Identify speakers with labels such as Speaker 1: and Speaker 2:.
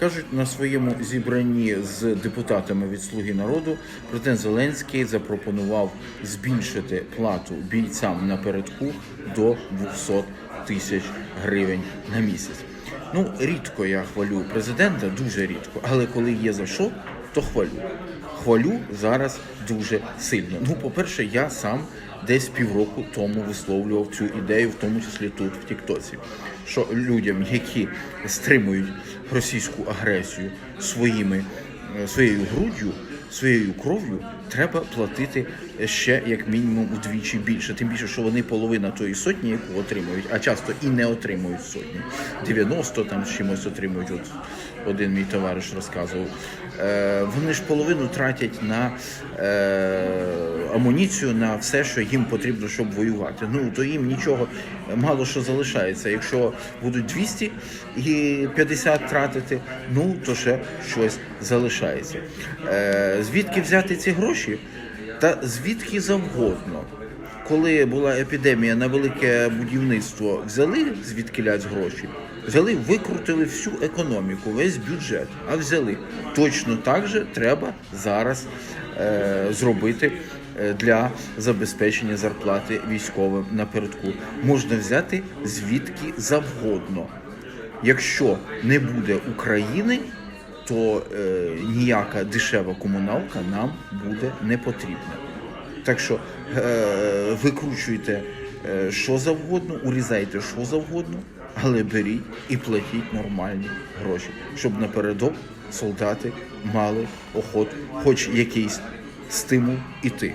Speaker 1: Кажуть на своєму зібранні з депутатами від Слуги народу, Проте Зеленський запропонував збільшити плату бійцям напередку до 200 тисяч гривень на місяць. Ну, рідко я хвалю президента, дуже рідко, але коли є за що, то хвалю. Хвалю зараз дуже сильно. Ну, по-перше, я сам десь півроку тому висловлював цю ідею, в тому числі тут, в Тіктоці, що людям, які стримують російську агресію своїми, е, своєю груддю, своєю кров'ю, треба платити ще як мінімум удвічі більше. Тим більше, що вони половина тої сотні, яку отримують, а часто і не отримують сотні. 90 там чимось отримують. От один мій товариш розказував. Е, вони ж половину тратять на е, амуніцію, на все, що їм потрібно, щоб воювати. Ну то їм нічого мало що залишається. Якщо будуть 200 і 50 тратити, ну то ще щось залишається. Е, звідки взяти ці гроші? Та звідки завгодно. Коли була епідемія на велике будівництво, взяли звідкиляць гроші, взяли, викрутили всю економіку, весь бюджет, а взяли. Точно так же треба зараз е, зробити е, для забезпечення зарплати військовим напередку. Можна взяти звідки завгодно. Якщо не буде України, то е, ніяка дешева комуналка нам буде не потрібна. Так що е, викручуйте е, що завгодно, урізайте що завгодно, але беріть і платіть нормальні гроші, щоб напередок солдати мали охоту, хоч якийсь стимул іти.